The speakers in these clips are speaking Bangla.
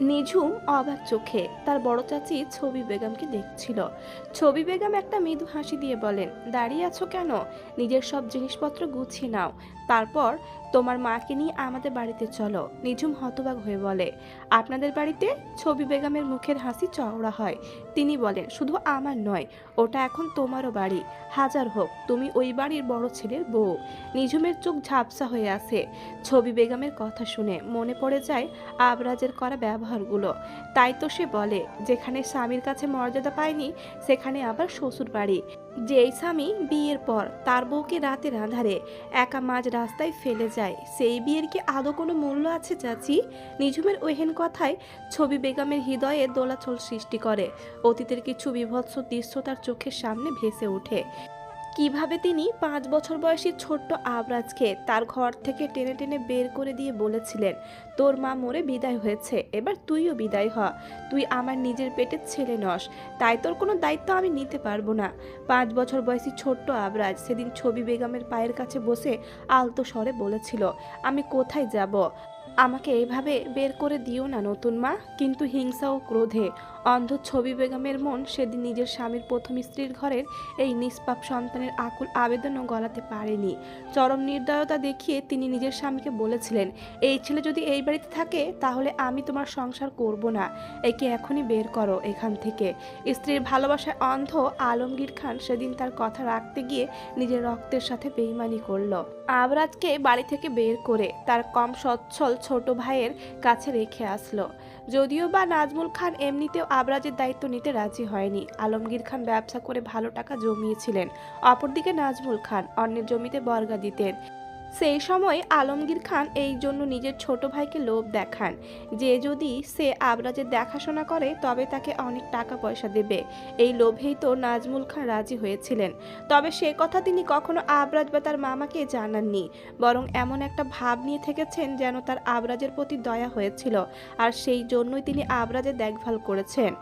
নিঝুম অবাক চোখে তার বড় চাচি ছবি বেগমকে দেখছিল। ছবি বেগম একটা মৃদু হাসি দিয়ে বলেন, দাঁড়িয়ে আছো কেন? নিজের সব জিনিসপত্র গুছিয়ে নাও। তারপর তোমার মাকে নিয়ে আমাদের বাড়িতে চলো, নিঝুম হতবাক হয়ে বলে। আপনাদের বাড়িতে ছবি বেগমের মুখের হাসি চওড়া হয়। তিনি বলেন, শুধু আমার নয়, ওটা এখন তোমারও বাড়ি। হাজার হোক, তুমি ওই বাড়ির বড় ছেলের বউ। নিঝুমের চোখ ঝাপসা হয়ে আছে। ছবি বেগমের কথা শুনে মনে পড়ে যায় আবরাজের করা ব্যবহারগুলো। তাই তো সে বলে, যেখানে স্বামীর কাছে মর্যাদা পায়নি, সেখানে আবার শ্বশুর বাড়ি যেই স্বামী বিয়ের পর তার বউকে রাতের আধারে একা মাঝ রাস্তায় ফেলে যায়। সেই বিয়ের কি আদৌ কোনো মূল্য আছে, চাচি? নিঝুমের ওহেন কথায় ছবি বেগমের হৃদয়ে দোলাচল সৃষ্টি করে। অতীতের কিছু বিভৎস দৃশ্য তার চোখের সামনে ভেসে ওঠে। কীভাবে তিনি পাঁচ বছর বয়সী ছোট্ট আবরাজকে তার ঘর থেকে টেনে টেনে বের করে দিয়ে বলেছিলেন, তোর মা মরে বিদায় হয়েছে, এবার তুইও বিদায় হ। তুই আমার নিজের পেটের ছেলে নস, তাই তোর কোনো দায়িত্ব আমি নিতে পারব না পাঁচ বছর বয়সী ছোট্ট আবরাজ সেদিন ছবি বেগমের পায়ের কাছে বসে আলতো স্বরে বলেছিল, আমি কোথায় যাব? আমাকে এভাবে বের করে দিও না নতুন মা, কিন্তু হিংসা ও ক্রোধে। অন্ধ ছবি বেগমের মন সেদিন নিজের স্বামীর প্রথম স্ত্রীর ঘরের এই নিষ্পাপ সন্তানের আকুল আবেদনও গলাতে পারেনি। চরম নির্দয়তা দেখিয়ে তিনি নিজের স্বামীকে বলেছিলেন, এই ছেলে যদি এই বাড়িতে থাকে, তাহলে আমি তোমার সংসার করব না। একে এখনই বের করো এখান থেকে। স্ত্রীর ভালোবাসায় অন্ধ আলমগীর খান সেদিন তার কথা রাখতে গিয়ে নিজের রক্তের সাথে বেইমানি করল। আবরাজকে বাড়ি থেকে বের করে তার কম সচ্ছল ছোট ভাইয়ের কাছে রেখে আসলো। যদিও বা নাজমুল খান এমনিতেও আবরাজের দায়িত্ব নিতে রাজি হয়নি। আলমগীর খান ব্যবসা করে ভালো টাকা জমিয়েছিলেন। অপরদিকে নাজমুল খান অন্যের জমিতে বর্গা দিতেন। সেই সময় আলমগীর খান এই জন্য নিজের ছোট ভাইকে লোভ দেখান। যে যদি সে আবরাজের দেখাশোনা করে, তবে তাকে অনেক টাকা পয়সা দেবে। এই লোভেই তো নাজমুল খান রাজি হয়েছিলেন। তবে সে কথা তিনি কখনো আবরাজ বা তার মামাকে জানাননি। বরং এমন একটা ভাব নিয়ে থেকেছেন যেন তার আবরাজের প্রতি দয়া হয়েছিল। আর সেই জন্যই তিনি আবরাজের দেখভাল করেছেন।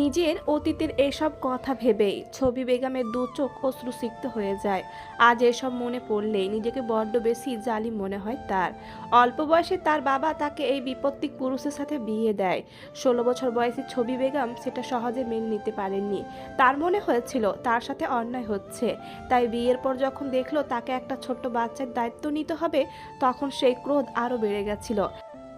নিজের অতীতের এসব কথা ভেবেই ছবি বেগমের দু চোখ অশ্রুসিক্ত হয়ে যায়। আজ এসব মনে পড়লেই নিজেকে বড্ড বেশি জালিম মনে হয় তার। অল্প বয়সে তার বাবা তাকে এই বিপত্তিক পুরুষের সাথে বিয়ে দেয়। ষোলো বছর বয়সী ছবি বেগম সেটা সহজে মেনে নিতে পারেননি। তার মনে হয়েছিল তার সাথে অন্যায় হচ্ছে। তাই বিয়ের পর যখন দেখল তাকে একটা ছোট্ট বাচ্চার দায়িত্ব নিতে হবে, তখন সেই ক্রোধ আরও বেড়ে গেছিল।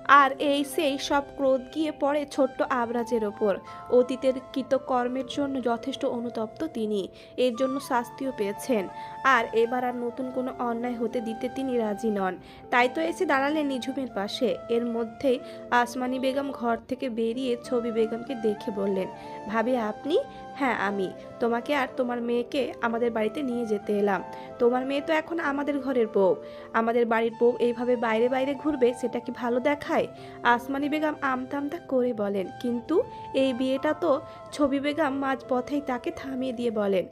আর এই সেই সব ক্রোধ গিয়ে পড়ে ছোট্ট আবরাজের ওপর। অতীতের কৃতকর্মের জন্য যথেষ্ট অনুতপ্ত তিনি। এর জন্য শাস্তিও পেয়েছেন। আর এবার আর নতুন কোনো অন্যায় হতে দিতে তিনি রাজি নন। তাই তো এসে দাঁড়ালেন নিঝুমের পাশে। এর মধ্যেই আসমানি বেগম ঘর থেকে বেরিয়ে ছবি বেগমকে দেখে বললেন, ভাবি, আপনি? হ্যাঁ আমি। তোমাকে আর তোমার মেয়েকে আমাদের বাড়িতে নিয়ে যেতে এলাম। তোমার মেয়ে তো এখন আমাদের ঘরের বউ। আমাদের বাড়ির বউ এইভাবে বাইরে বাইরে ঘুরবে, সেটা কি ভালো দেখায়? আসমানি বেগম আমতামতা করে বলেন, কিন্তু এই বিয়েটা তো, ছবি বেগম মাঝ পথেই তাকে থামিয়ে দিয়ে বলেন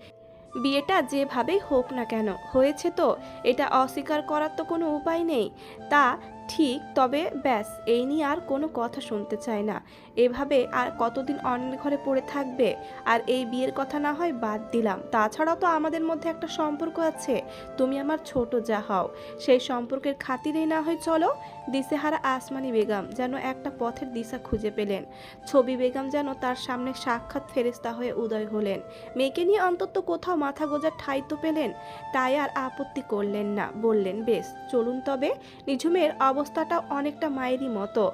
বিয়েটা যেভাবেই হোক না কেন, হয়েছে তো, এটা অস্বীকার করার তো কোনো উপায় নেই। তা ঠিক, তবে ব্যাস, এই নিয়ে আর কোনো কথা শুনতে চায় না। এভাবে আর কতদিন অন্যের ঘরে পড়ে থাকবে? আর এই বিয়ের কথা না হয় বাদ দিলাম। তাছাড়াও তো আমাদের মধ্যে একটা সম্পর্ক আছে। তুমি আমার ছোট যা হও। সেই সম্পর্কের খাতিরেই না হয় চলো, দিশেহারা আসমানি বেগম যেন একটা পথের দিশা খুঁজে পেলেন। ছবি বেগম যেন তার সামনে সাক্ষাৎ ফেরেস্তা হয়ে উদয় হলেন। মেয়েকে নিয়ে অন্তত কোথাও মাথা গোজার ঠাই তো পেলেন? তাই আর আপত্তি করলেন না। বললেন, বেশ, চলুন তবে। নিঝুমের অবস্থাটা অনেকটা মায়েরই মতো।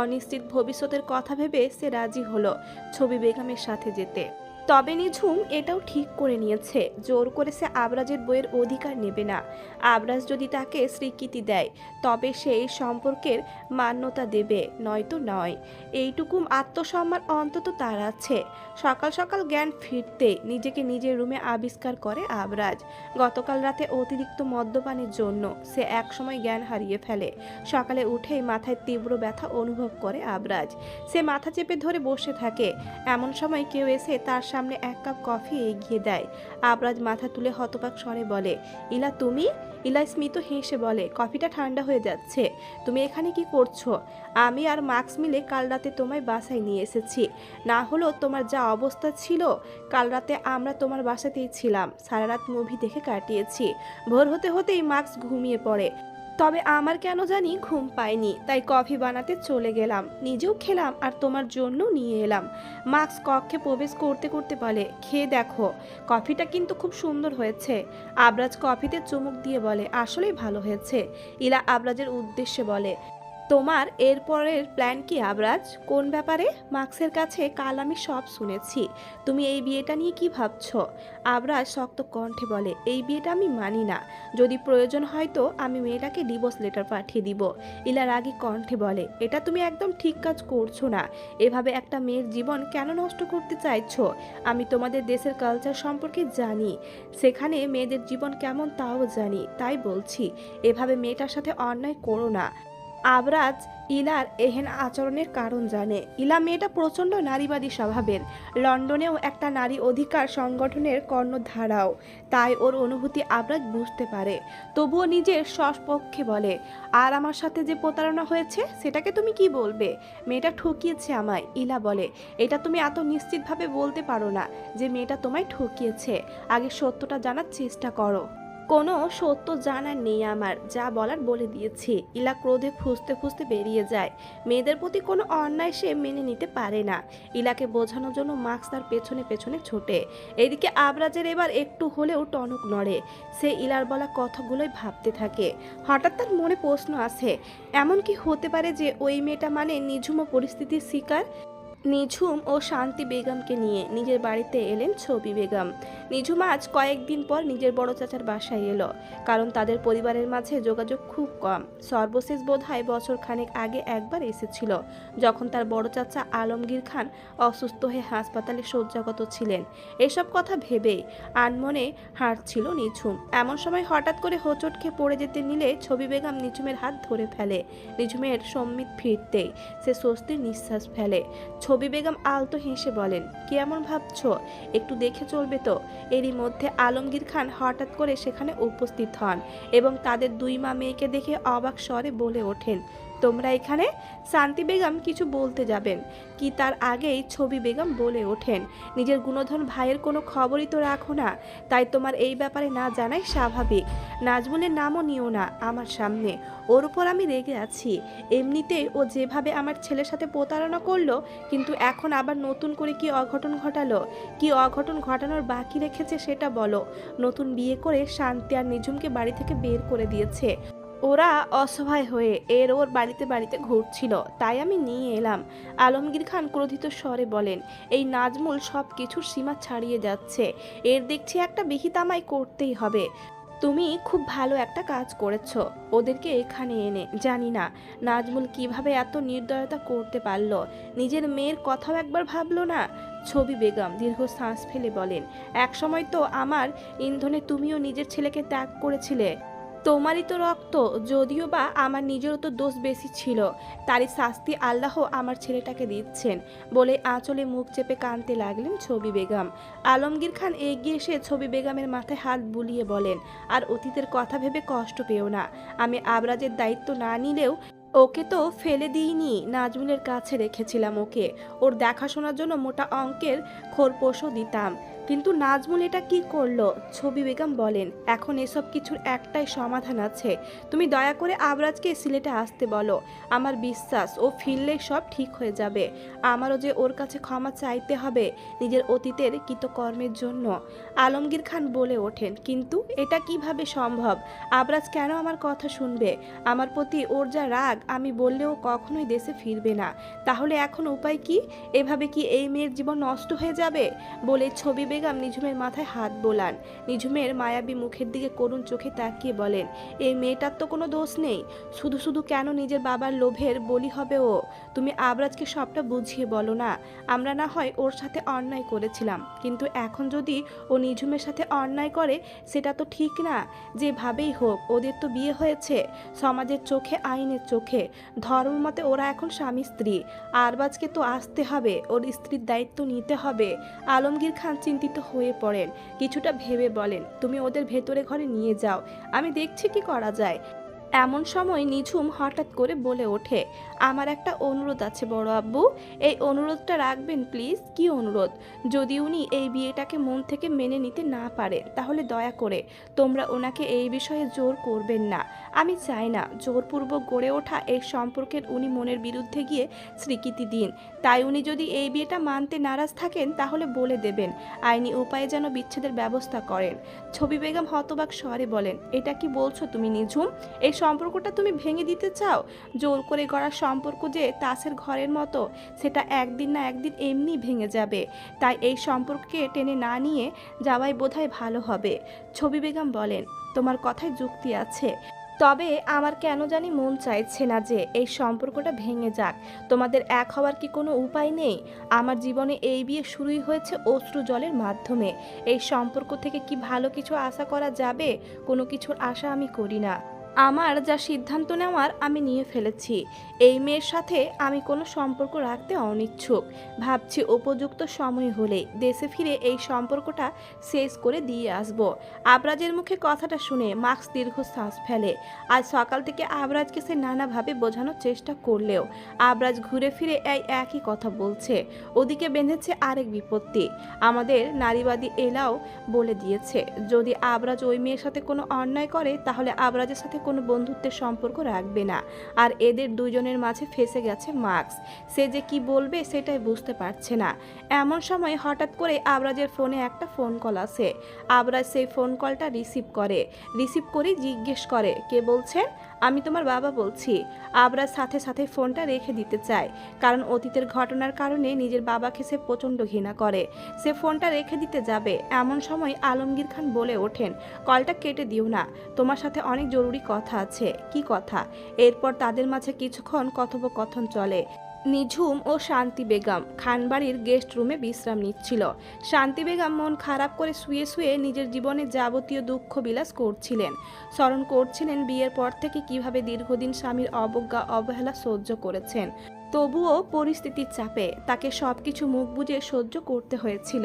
অনিশ্চিত ভবিষ্যতের কথা ভেবে সে রাজি হলো ছবি বেগমের সাথে যেতে। তবে নিঝুম এটাও ঠিক করে নিয়েছে। জোর করে সে আবরাজের বইয়ের অধিকার নেবে না। আবরাজ যদি তাকে স্বীকৃতি দেয়, তবে সেই সম্পর্কের মান্যতা দেবে, নয়তো নয়। এইটুকু আত্মসম্মান অন্তত তার আছে। সকাল সকাল জ্ঞান ফিরতে নিজেকে নিজের রুমে আবিষ্কার করে আবরাজ। গতকাল রাতে অতিরিক্ত মদ্যপানের জন্য সে একসময় জ্ঞান হারিয়ে ফেলে। সকালে উঠেই মাথায় তীব্র ব্যথা অনুভব করে আবরাজ। সে মাথা চেপে ধরে বসে থাকে। এমন সময় কেউ এসে তার সামনে এক কাপ কফি এগিয়ে দেয়। আবরাজ মাথা তুলে হতবাক স্বরে বলে, ইলা, তুমি? ইলা স্মিত হেসে বলে, কফিটা ঠান্ডা হয়ে যাচ্ছে। তুমি এখানে কি করছ? আমি আর মার্কস মিলে কাল রাতে তোমায় বাসায় নিয়ে এসেছি। না হলো তোমার যা অবস্থা ছিল, কাল রাতে আমরা তোমার বাসাতেই ছিলাম। সারা রাত মুভি দেখে কাটিয়েছি। ভোর হতে হতেই মার্কস ঘুমিয়ে পড়ে। তবে আমার কেন জানি ঘুম পায়নি, তাই কফি বানাতে চলে গেলাম। নিজেও খেলাম আর তোমার জন্য নিয়ে এলাম। মাক্স কক্ষে প্রবেশ করতে করতে বলে, খেয়ে দেখো, কফিটা কিন্তু খুব সুন্দর হয়েছে। আবরাজ কফিতে চুমুক দিয়ে বলে, আসলেই ভালো হয়েছে। ইলা আবরাজের উদ্দেশ্যে বলে তোমার এরপরের প্ল্যান কি আবরাজ? কোন ব্যাপারে? মার্কসের কাছে কাল আমি সব শুনেছি। তুমি এই বিয়েটা নিয়ে কি ভাবছ? আবরাজ শক্ত কণ্ঠে বলে, এই বিয়েটা আমি মানি না। যদি প্রয়োজন হয় তো আমি মেয়েটাকে ডিভোর্স লেটার পাঠিয়ে দিব। ইলা রাগী কণ্ঠে বলে, এটা তুমি একদম ঠিক কাজ করছ না। এভাবে একটা মেয়ের জীবন কেন নষ্ট করতে চাইছ? আমি তোমাদের দেশের কালচার সম্পর্কে জানি। সেখানে মেয়েদের জীবন কেমন তাও জানি, তাই বলছি। এভাবে মেয়েটার সাথে অন্যায় করো না। আবরাজ ইলার এহেন আচরণের কারণ জানে। ইলা মেয়েটা প্রচণ্ড নারীবাদী স্বভাবের। লন্ডনেও একটা নারী অধিকার সংগঠনের কর্ণধারাও। তাই ওর অনুভূতি আবরাজ বুঝতে পারে। তবুও নিজের সপক্ষে বলে, আর আমার সাথে যে প্রতারণা হয়েছে, সেটাকে তুমি কি বলবে? মেয়েটা ঠকিয়েছে আমায়। ইলা বলে, এটা তুমি এত নিশ্চিতভাবে বলতে পারো না যে মেয়েটা তোমায় ঠকিয়েছে। আগে সত্যটা জানার চেষ্টা করো। কোনো সত্য জানার নেই আমার, যা বলার বলে দিয়েছি। ইলা ক্রোধে ফুসতে ফুসতে বেরিয়ে যায়। মেয়েদের প্রতি কোনো অন্যায় সে মেনে নিতে পারে না। ইলাকে বোঝানোর জন্য মাস্ক তার পেছনে পেছনে ছোটে। এদিকে আবরাজের এবার একটু হলেও টনক নড়ে। সে ইলার বলা কথাগুলোই ভাবতে থাকে। হঠাৎ তার মনে প্রশ্ন আসে, এমন কি হতে পারে যে ওই মেয়েটা মানে নিঝুম পরিস্থিতির শিকার? নিঝুম ও শান্তি বেগমকে নিয়ে নিজের বাড়িতে এলেন ছবি বেগম। নিঝুম আজ কয়েকদিন পর নিজের বড় চাচার বাসায় এলো, কারণ তাদের পরিবারের মাঝে যোগাযোগ খুব কম। সর্বশেষ বোধ হয় বছর খানেক আগে একবার এসেছিল, যখন তার বড় চাচা আলমগীর খান অসুস্থ হয়ে হাসপাতালে শয্যাগত ছিলেন। এসব কথা ভেবেই আনমনে হাঁটছিল নিঝুম। এমন সময় হঠাৎ করে হোঁচট খেয়ে পড়ে যেতে নিলে ছবি বেগম নিঝুমের হাত ধরে ফেলে। নিঝুমের সম্মিত ফিরতেই সে স্বস্তির নিঃশ্বাস ফেলে। ছবি বেগম আলতো হেসে বলেন, কি এমন ভাবছ? একটু দেখে চলবে তো। এরই মধ্যে আলমগীর খান হঠাৎ করে সেখানে উপস্থিত হন এবং তাদের দুই মা মেয়েকে দেখে অবাক স্বরে বলে ওঠেন। তোমরা এখানে? শান্তি বেগম কিছু বলতে যাবেন। কি তার আগেই ছবি বেগম বলে ওঠেন। নিজের গুণধন ভাইয়ের কোনো খবরই তো রাখো না। তাই তোমার এই ব্যাপারে না জানাই স্বাভাবিক। নাজমুলের নামও নিও না আমার সামনে। ওর উপর আমি রেগে আছি। এমনিতেই ও যেভাবে আমার ছেলের সাথে প্রতারণা করল, কিন্তু এখন আবার নতুন করে কি অঘটন ঘটালো? কি অঘটন ঘটানোর বাকি রেখেছে সেটা বলো। নতুন বিয়ে করে শান্তি আর নিঝুমকে বাড়ি থেকে বের করে দিয়েছে। ওরা অসহায় হয়ে এর ওর বাড়িতে বাড়িতে ঘুরছিল, তাই আমি নিয়ে এলাম। আলমগীর খান ক্রোধিত স্বরে বলেন, এই নাজমুল সব কিছুর সীমা ছাড়িয়ে যাচ্ছে। এর দেখছি একটা বিহিতামাই করতেই হবে। তুমি খুব ভালো একটা কাজ করেছ। ওদেরকে এখানে এনে, জানি না, নাজমুল কীভাবে এত নির্দয়তা করতে পারল? নিজের মেয়ের কথাও একবার ভাবলো না? ছবি বেগম দীর্ঘ শ্বাস ফেলে বলেন, একসময় তো আমার ইন্ধনে তুমিও নিজের ছেলেকে ত্যাগ করেছিলে। তোমারই তো রক্ত, যদিও বা আমার নিজেরও তো দোষ বেশি ছিল। তারই শাস্তি আল্লাহ আমার ছেলেটাকে দিচ্ছেন বলে আঁচলে মুখ চেপে কানতে লাগলেন ছবি বেগম। আলমগীর খান এগিয়ে এসে ছবি বেগমের মাথায় হাত বুলিয়ে বলেন, আর অতীতের কথা ভেবে কষ্ট পেও না। আমি আবরাজের দায়িত্ব না নিলেও ওকে তো ফেলে দিইনি। নাজমুলের কাছে রেখেছিলাম ওকে। ওর দেখাশোনার জন্য মোটা অঙ্কের খোরপোশও দিতাম। কিন্তু নাজমুল এটা কি করল? ছবি বেগম বলেন, এখন এসব কিছুর একটাই সমাধান আছে। তুমি দয়া করে আবরাজকে সিলেটে আসতে বলো। আমার বিশ্বাস, ও ফিরলেই সব ঠিক হয়ে যাবে। আমারও যে ওর কাছে ক্ষমা চাইতে হবে, নিজের অতীতের কৃতকর্মের জন্য। আলমগীর খান বলে ওঠেন, কিন্তু এটা কীভাবে সম্ভব? আবরাজ কেন আমার কথা শুনবে? আমার প্রতি ওর যা রাগ, আমি বললেও কখনোই দেশে ফিরবে না। তাহলে এখন উপায় কি? এভাবে কি এই মেয়ের জীবন নষ্ট হয়ে যাবে? বলে ছবি বেগম নিঝুমের মাথায় হাত বোলান। নিঝুমের মায়াবী মুখের দিকে করুণ চোখে তাকিয়ে বলেন, এই মেয়েটার তো কোনো দোষ নেই। শুধু শুধু কেন নিজের বাবার লোভের বলি হবে ও? তুমি আবরাজকে সবটা বুঝিয়ে বলো না। আমরা না হয় ওর সাথে অন্যায় করেছিলাম। কিন্তু এখন যদি ও নিঝুমের সাথে অন্যায় করে, সেটা তো ঠিক না। যেভাবেই হোক, ওদের তো বিয়ে হয়েছে। সমাজের চোখে, আইনের চোখে। ধর্ম মতে ওরা এখন স্বামী স্ত্রী। আরবাজকে তো আসতে হবে। ওর স্ত্রীর দায়িত্ব নিতে হবে। আলমগীর খান চিন্তিত হয়ে পড়েন। কিছুটা ভেবে বলেন, তুমি ওদের ভেতরে ঘরে নিয়ে যাও। আমি দেখছি কি করা যায়। এমন সময় নিঝুম হঠাৎ করে বলে ওঠে, আমার একটা অনুরোধ আছে বড় আব্বু। এই অনুরোধটা রাখবেন প্লিজ। কি অনুরোধ? যদি উনি এই বিয়েটাকে মন থেকে মেনে নিতে না পারে, তাহলে দয়া করে। তোমরা ওনাকে এই বিষয়ে জোর করবেন না। আমি চাই না জোরপূর্বক গড়ে ওঠা এই সম্পর্কের উনি মনের বিরুদ্ধে গিয়ে স্বীকৃতি দিন। তাই উনি যদি এই বিয়েটা মানতে নারাজ থাকেন, তাহলে বলে দেবেন, আইনি উপায়ে যেন বিচ্ছেদের ব্যবস্থা করেন। ছবি বেগম হতবাক স্বরে বলেন, এটা কি বলছো তুমি নিঝুম? এই সম্পর্কটা তুমি ভেঙে দিতে চাও? জোর করে গড়া সম্পর্ক যে তাসের ঘরের মতো, সেটা একদিন না একদিন এমনি ভেঙে যাবে। তাই এই সম্পর্ককে টেনে না নিয়ে যাওয়াই বোধহয় ভালো হবে। ছবি বেগম বলেন, তোমার কথায় যুক্তি আছে। তবে আমার কেন জানি মন চাইছে না যে এই সম্পর্কটা ভেঙে যাক। তোমাদের এক হওয়ার কি কোনো উপায় নেই? আমার জীবনে এই বিয়ে শুরুই হয়েছে অশ্রু জলের মাধ্যমে। এই সম্পর্ক থেকে কি ভালো কিছু আশা করা যাবে? কোনো কিছুর আশা আমি করি না। আমার যা সিদ্ধান্ত নেওয়ার আমি নিয়ে ফেলেছি। এই মেয়ের সাথে আমি কোনো সম্পর্ক রাখতে অনিচ্ছুক। ভাবছি উপযুক্ত সময় হলে দেশে ফিরে এই সম্পর্কটা শেষ করে দিয়ে আসব। আবরাজের মুখে কথাটা শুনে মার্কস দীর্ঘশ্বাস ফেলে। আজ সকাল থেকে আবরাজকে সে নানাভাবে বোঝানোর চেষ্টা করলেও আবরাজ ঘুরে ফিরে এই একই কথা বলছে। ওদিকে বেঁধেছে আরেক বিপত্তি। আমাদের নারীবাদী এলাও বলে দিয়েছে, যদি আবরাজ ওই মেয়ের সাথে কোনো অন্যায় করে, তাহলে আবরাজের সাথে কোনো বন্ধুত্বের সম্পর্ক রাখবে না। আর এদের দুজনের মাঝে ফেসে গেছে মার্কস। সে যে কি বলবে সেটাই বুঝতে পারছে না। এমন সময় হঠাৎ করে আবরাজের ফোনে একটা ফোন কল আসে। আবরাজ সেই ফোন কলটা রিসিভ করে। রিসিভ করে জিজ্ঞেস করে, কে বলছেন? আমি তোমার বাবা বলছি, আবরার সাথে সাথে ফোনটা রেখে দিতে চায়, কারণ অতীতের ঘটনার কারণে নিজের বাবাকে সে প্রচণ্ড ঘৃণা করে। সে ফোনটা রেখে দিতে যাবে, এমন সময় আলমগীর খান বলে ওঠেন, কলটা কেটে দিও না, তোমার সাথে অনেক জরুরি কথা আছে। কি কথা? এরপর তাদের মাঝে কিছুক্ষণ কথোপকথন চলে। নিঝুম ও শান্তি বেগম খানবাড়ির গেস্ট রুমে বিশ্রাম নিচ্ছিল। শান্তি বেগম মন খারাপ করে শুয়ে শুয়ে নিজের জীবনে যাবতীয় দুঃখ বিলাস করছিলেন। স্মরণ করছিলেন বিয়ের পর থেকে কীভাবে দীর্ঘদিন স্বামীর অবজ্ঞা, অবহেলা সহ্য করেছেন। তবুও পরিস্থিতির চাপে তাকে সব কিছু মুখ বুজে সহ্য করতে হয়েছিল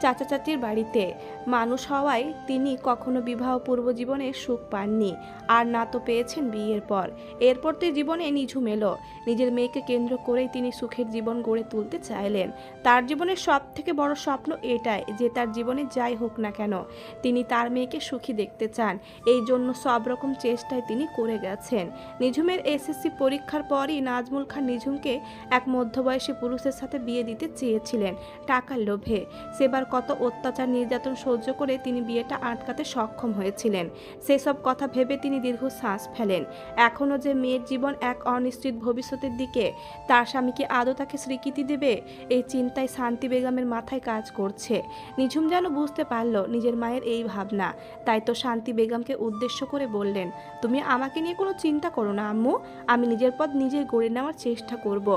চাচা চাচির বাড়িতে। মানুষ হওয়ায় তিনি কখনো বিবাহ পূর্ব জীবনে সুখ পাননি। আর না তো পেয়েছেন বিয়ের পর। এরপর তো জীবনে নিঝুম এলো। নিজের মেয়েকে কেন্দ্র করেই তিনি সুখের জীবন গড়ে তুলতে চাইলেন। তার জীবনের সব থেকে বড় স্বপ্ন এটাই যে তার জীবনে যাই হোক না কেন, তিনি তার মেয়েকে সুখী দেখতে চান। এই জন্য সব রকম চেষ্টায় তিনি করে গেছেন। নিঝুমের এসএসসি পরীক্ষার পরই নাজমুল খান নিঝুমকে এক মধ্যবয়সী পুরুষের সাথে বিয়ে দিতে চেয়েছিলেন টাকার লোভে। সেবার কত অত্যাচার, নির্যাতন সহ্য করে তিনি বিয়েটা আটকাতে সক্ষম হয়েছিলেন। সেসব কথা ভেবে তিনি দীর্ঘ শ্বাস ফেলেন। এখনও যে মেয়ের জীবন এক অনিশ্চিত ভবিষ্যতের দিকে, তার স্বামীকে আদৌ তাকে স্বীকৃতি দেবে? এই চিন্তায় শান্তি বেগমের মাথায় কাজ করছে। নিঝুম যেন বুঝতে পারল নিজের মায়ের এই ভাবনা। তাই তো শান্তি বেগমকে উদ্দেশ্য করে বললেন, তুমি আমাকে নিয়ে কোনো চিন্তা করো না, আম্মু। আমি নিজের পথ নিজে গড়ে নেওয়ার চেষ্টা করব।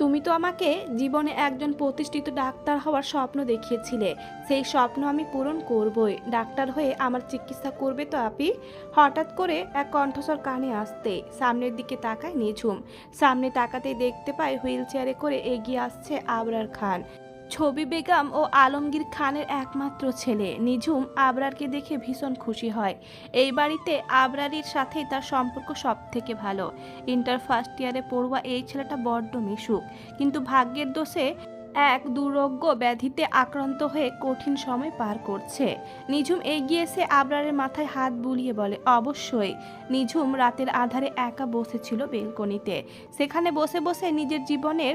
তুমি তো আমাকে জীবনে একজন প্রতিষ্ঠিত ডাক্তার হওয়ার স্বপ্ন দেখিয়েছিলে। সেই স্বপ্ন আমি পূরণ করবই। ডাক্তার হয়ে আমার চিকিৎসা করবে তো আপি? হঠাৎ করে এক কণ্ঠস্বর কানে আসতে, সামনের দিকে তাকায় নিঝুম। সামনে তাকাতেই দেখতে পায় হুইল চেয়ারে করে এগিয়ে আসছে আবরার খান। ছবি বেগম ও আলমগীর খানের একমাত্র ছেলে। নিঝুম আবরারকে দেখে ভীষণ খুশি হয়। এই বাড়িতে আবরারির সাথেই তার সম্পর্ক সব থেকে ভালো। ইন্টার ফার্স্ট ইয়ারে পড়ুয়া এই ছেলেটা বড্ড মিশুক। কিন্তু ভাগ্যের দোষে এক দুরোগ্য ব্যাধিতে আক্রান্ত হয়ে কঠিন সময় পার করছে। নিঝুম এগিয়ে এসে আবরারের মাথায় হাত বুলিয়ে বলে, অবশ্যই। নিঝুম রাতের আধারে একা বসেছিল বেলকনিতে। সেখানে বসে বসে নিজের জীবনের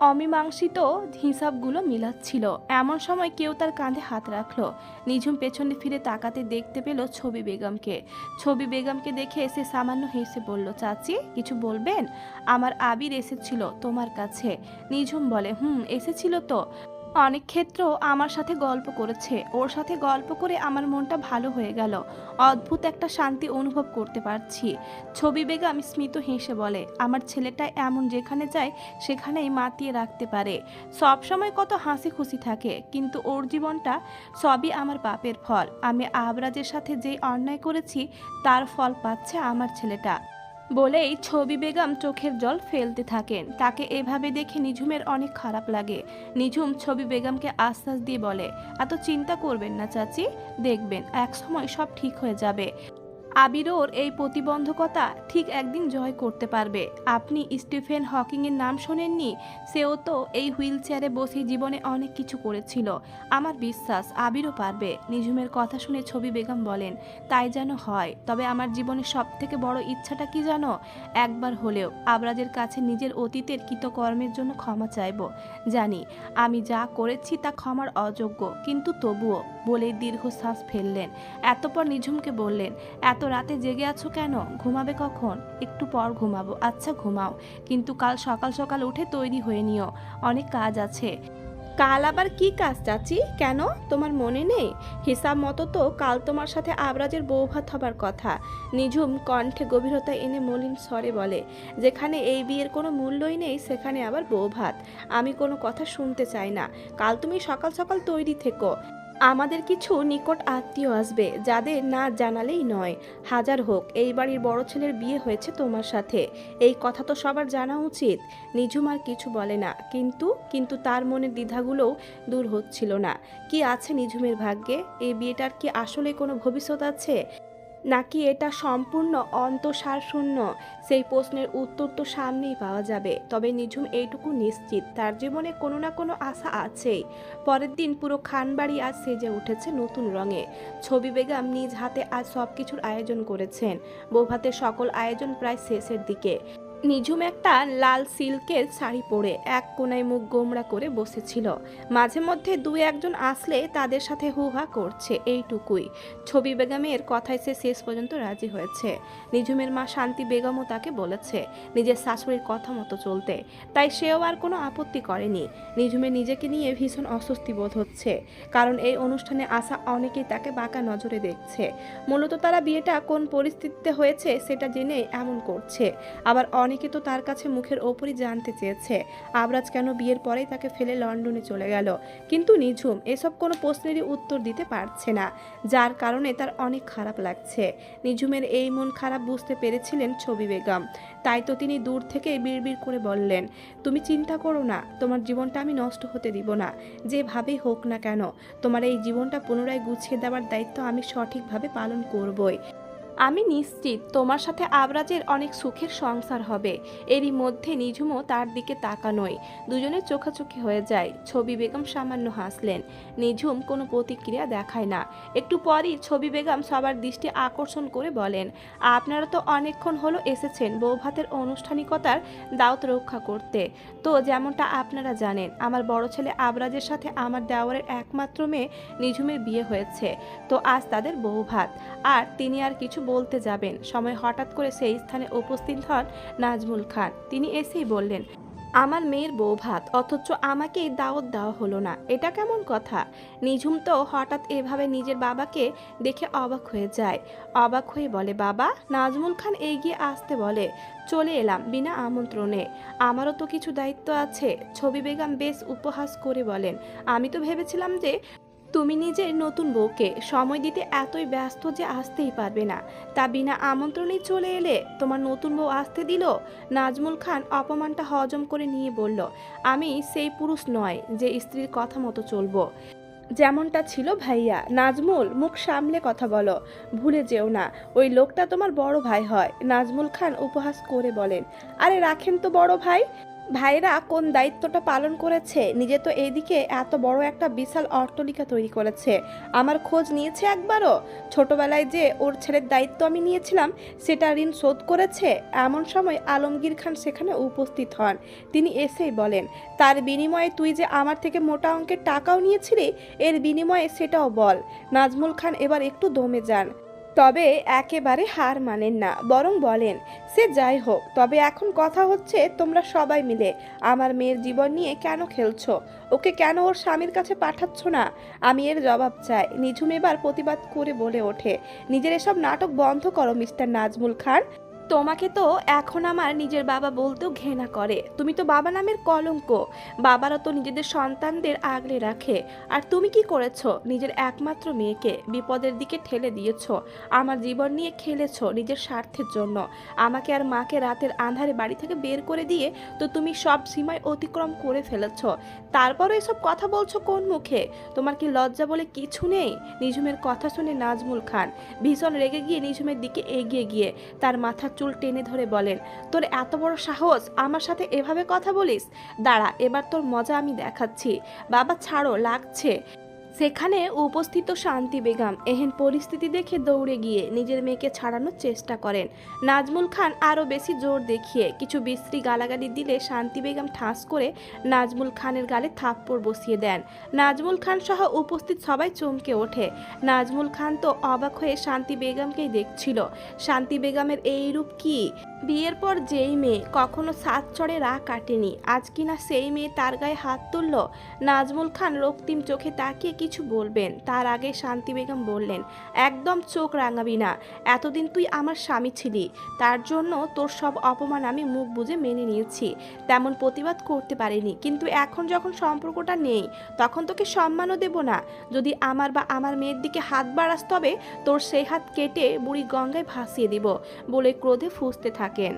অমীমাংসিত হিসাবগুলো মিলাচ্ছিল। এমন সময় কেউ তার কাঁধে হাত রাখল। নিঝুম পেছনে ফিরে তাকাতে দেখতে পেল ছবি বেগমকে। ছবি বেগমকে দেখে এসে সামান্য হেসে বলল, চাচি, কিছু বলবেন? আমার আবির এসেছিল তোমার কাছে। নিঝুম বলে, হুম, এসেছিল তো। অনেক ক্ষেত্র আমার সাথে গল্প করেছে। ওর সাথে গল্প করে আমার মনটা ভালো হয়ে গেল। অদ্ভুত একটা শান্তি অনুভব করতে পারছি। ছবি বেগম স্মিত হেসে বলে, আমার ছেলেটা এমন যেখানে যায়, সেখানেই মাতিয়ে রাখতে পারে। সব সময় কত হাসি খুশি থাকে, কিন্তু ওর জীবনটা সবই আমার পাপের ফল। আমি আবরাজের সাথে যে অন্যায় করেছি, তার ফল পাচ্ছে আমার ছেলেটা। বলেই ছবি বেগম চোখের জল ফেলতে থাকেন। তাকে এভাবে দেখে নিঝুমের অনেক খারাপ লাগে। নিঝুম ছবি বেগমকে আশ্বাস দিয়ে বলে, এত চিন্তা করবেন না চাচি, দেখবেন এক সময় সব ঠিক হয়ে যাবে। আবিরোর এই প্রতিবন্ধকতা ঠিক একদিন জয় করতে পারবে। আপনি স্টিফেন হকিংয়ের নাম শোনেননি? সেও তো এই হুইল চেয়ারে বসে জীবনে অনেক কিছু করেছিল। আমার বিশ্বাস, আবিরও পারবে। নিঝুমের কথা শুনে ছবি বেগম বলেন, তাই যেন হয়। তবে আমার জীবনের সব থেকে বড় ইচ্ছাটা কি জানো? একবার হলেও আবরাজের কাছে নিজের অতীতের কৃতকর্মের জন্য ক্ষমা চাইব। জানি, আমি যা করেছি তা ক্ষমার অযোগ্য। কিন্তু তবুও বলে দীর্ঘশ্বাস ফেললেন। এতপর নিঝুমকে বললেন, এত রাতে জেগে আছো কেন? ঘুমাবে কখন? একটু পর ঘুমাবো। আচ্ছা ঘুমাও। কিন্তু কাল সকাল সকাল উঠে তৈরি হয়ে নিও। অনেক কাজ আছে। কাল আবার কি কাজ, চাচি? কেন? তোমার মনে নেই? হিসাব মতো তো কাল তোমার সাথে আবরাজের বৌভাত হবার কথা। নিঝুম কণ্ঠে গভীরতা এনে মলিন স্বরে বলে, যেখানে এই বিয়ের কোনো মূল্যই নেই, সেখানে আবার বৌভাত আমি কোনো কথা শুনতে চাই না। কাল তুমি সকাল সকাল তৈরি থেকো। আমাদের কিছু নিকট আত্মীয় আসবে, যাদের না জানালেই নয়। হাজার হোক, এই বাড়ির বড় ছেলের বিয়ে হয়েছে তোমার সাথে। এই কথা তো সবার জানা উচিত। নিঝুম আর কিছু বলে না। কিন্তু কিন্তু তার মনের দ্বিধাগুলোও দূর হচ্ছিল না। কি আছে নিঝুমের ভাগ্যে? এই বিয়েটার কি আসলে কোনো ভবিষ্যৎ আছে? নাকি এটা সম্পূর্ণ অন্তঃসার শূন্য সেই প্রশ্নের উত্তর তো সামনেই পাওয়া যাবে। তবে নিঝুম এইটুকু নিশ্চিত, তার জীবনে কোনো না কোনো আশা আছেই। পরের দিন পুরো খানবাড়ি আজ সেজে উঠেছে নতুন রঙে। ছবি বেগম নিজ হাতে আজ সব কিছুর আয়োজন করেছেন। বৌভাতের সকল আয়োজন প্রায় শেষের দিকে। নিঝুম একটা লাল সিল্কের শাড়ি পরে এক কোনায় মুখ গোমড়া করে বসেছিল। মাঝে মধ্যে দু একজন আসলে তাদের সাথে হুহা করছে এইটুকুই। ছবি বেগমের কথায় সে শেষ পর্যন্ত রাজি হয়েছে। নিঝুমের মা শান্তি বেগমও তাকে বলেছে নিজের শাশুড়ির কথা মতো চলতে। তাই সেও আর কোনো আপত্তি করেনি। নিঝুমের নিজেকে নিয়ে ভীষণ অস্বস্তি বোধ হচ্ছে। কারণ এই অনুষ্ঠানে আসা অনেকেই তাকে বাঁকা নজরে দেখছে। মূলত তারা বিয়েটা কোন পরিস্থিতিতে হয়েছে সেটা জেনে এমন করছে। আবার তো তার কাছে মুখের ওপরই জানতে চেয়েছে। আবরাজ কেন বিয়ের পরেই তাকে ফেলে লন্ডনে চলে গেল? কিন্তু নিঝুম এসব কোনো প্রশ্নেরই উত্তর দিতে পারছে না, যার কারণে তার অনেক খারাপ লাগছে। নিঝুমের এই মন খারাপ বুঝতে পেরেছিলেন ছবি বেগম। তাই তো তিনি দূর থেকে বিড়বিড় করে বললেন, তুমি চিন্তা করো না, তোমার জীবনটা আমি নষ্ট হতে দিব না। যেভাবেই হোক না কেন, তোমার এই জীবনটা পুনরায় গুছিয়ে দেওয়ার দায়িত্ব আমি সঠিকভাবে পালন করবই। আমি নিশ্চিত তোমার সাথে আবরাজের অনেক সুখের সংসার হবে। এরই মধ্যে নিঝুমও তার দিকে তাকানোই দুজনে চোখাচোখি হয়ে যায়। ছবি বেগম সামান্য হাসলেন। নিঝুম কোনো প্রতিক্রিয়া দেখায় না। একটু পরই ছবি বেগম সবার দৃষ্টি আকর্ষণ করে বলেন, আপনারা তো অনেকক্ষণ হলো এসেছেন বৌভাতের আনুষ্ঠানিকতার দাওয়াত রক্ষা করতে। তো যেমনটা আপনারা জানেন, আমার বড় ছেলে আবরাজের সাথে আমার দেওয়ারের একমাত্র মেয়ে নিঝুমের বিয়ে হয়েছে। তো আজ তাদের বৌভাত। আর তিনি আর কিছু বলতে যাবেন। সময় হঠাৎ করে সেই স্থানে উপস্থিত হন নাজমুল খান। তিনি এসেই বললেন, আমার মেয়ের বউ ভাত, অথচ আমাকেই দাওয়াত দেওয়া হলো না। এটা কেমন কথা? নিঝুম তো হঠাৎ এভাবে নিজের বাবাকে দেখে অবাক হয়ে যায়। অবাক হয়ে বলে, বাবা, নাজমুল খান এগিয়ে আসতে বলে, চলে এলাম বিনা আমন্ত্রণে। আমারও তো কিছু দায়িত্ব আছে। ছবি বেগম বেশ উপহাস করে বলেন, আমি তো ভেবেছিলাম যে তুমি নিজের নতুন বউকে সময় দিতে এতই ব্যস্ত যে আসতেই পারবে না। তা বিনা আমন্ত্রণে চলে এলে তোমার নতুন বউ আসতে দিল? নাজমুল খান অপমানটা হজম করে নিয়ে বলল, আমি সেই পুরুষ নয় যে স্ত্রীর কথা মতো চলবো। যেমনটা ছিল ভাইয়া। নাজমুল, মুখ সামলে কথা বলো। ভুলে যেও না, ওই লোকটা তোমার বড় ভাই হয়। নাজমুল খান উপহাস করে বলেন, আরে রাখেন তো বড় ভাই। ভাইরা কোন দায়িত্বটা পালন করেছে? নিজে তো এইদিকে এত বড় একটা বিশাল অট্টলিকা তৈরি করেছে। আমার খোঁজ নিয়েছে একবারও? ছোটবেলায় যে ওর ছেলের দায়িত্ব আমি নিয়েছিলাম, সেটা ঋণ শোধ করেছে? এমন সময় আলমগীর খান সেখানে উপস্থিত হন। তিনি এসেই বলেন, তার বিনিময়ে তুই যে আমার থেকে মোটা অঙ্কের টাকাও নিয়েছিলি, এর বিনিময়ে সেটাও বল। নাজমুল খান এবার একটু দমে যান। তবে একেবারে হার মানেন না, বরং বলেন, সে যাই হোক, তবে এখন কথা হচ্ছে তোমরা সবাই মিলে, আমার মেয়ের জীবন নিয়ে কেন খেলছো? ওকে কেন ওর স্বামীর কাছে পাঠাচ্ছ না? আমি এর জবাব চাই, নিঝুম এবার প্রতিবাদ করে বলে ওঠে, নিজের এসব নাটক বন্ধ করো, মিস্টার নাজমুল খান। তোমাকে তো এখন আমার নিজের বাবা বলতেও ঘৃণা করে। তুমি তো বাবা নামের কলঙ্ক। বাবারা তো নিজেদের সন্তানদের আগলে রাখে। আর তুমি কি করেছ? নিজের একমাত্র মেয়েকে বিপদের দিকে ঠেলে দিয়েছ। আমার জীবন নিয়ে খেলেছো নিজের স্বার্থের জন্য। আমাকে আর মাকে রাতের আন্ধারে বাড়ি থেকে বের করে দিয়ে তো তুমি সব সীমায় অতিক্রম করে ফেলেছ। তারপরও এসব কথা বলছো কোন মুখে? তোমার কি লজ্জা বলে কিছু নেই? নিঝুমের কথা শুনে নাজমুল খান ভীষণ রেগে গিয়ে নিঝুমের দিকে এগিয়ে গিয়ে তার মাথার চুল টেনে ধরে বলেন, তোর এত বড় সাহস, আমার সাথে এভাবে কথা বলিস? দাঁড়া, এবার তোর মজা আমি দেখাচ্ছি। বাবা, ছাড়ো, লাগছে। সেখানে উপস্থিত শান্তি বেগম এহেন পরিস্থিতি দেখে দৌড়ে গিয়ে নিজের মেয়েকে ছাড়ানোর চেষ্টা করেন। নাজমুল খান আরও বেশি জোর দেখিয়ে কিছু বিশ্রী গালাগালি দিলে শান্তি বেগম ঠাঁস করে নাজমুল খানের গালে থাপ্পড় বসিয়ে দেন। নাজমুল খান সহ উপস্থিত সবাই চমকে ওঠে। নাজমুল খান তো অবাক হয়ে শান্তি বেগমকেই দেখছিল। শান্তি বেগমের এই রূপ কি? বিয়ের পর যেই মেয়ে কখনো সাত চড়ে রা কাটেনি, আজ কিনা সেই মেয়ে তার গায়ে হাত তুলল? নাজমুল খান রক্তিম চোখে তাকিয়ে কিছু বলবেন। তার আগে শান্তি বেগম বললেন, একদম চোখ রাঙাবি না, এতদিন তুই আমার স্বামী ছিলি। তার জন্য তোর সব অপমান আমি মুখ বুজে মেনে নিয়েছি। তেমন প্রতিবাদ করতে পারিনি, কিন্তু এখন যখন সম্পর্কটা নেই, তখন তোকে সম্মানও দেব না। যদি আমার বা আমার মেয়ের দিকে হাত বাড়াস তবে তোর সেই হাত কেটে বুড়ি গঙ্গায় ভাসিয়ে দিব বলে ক্রোধে ফুঁসতে থাকেন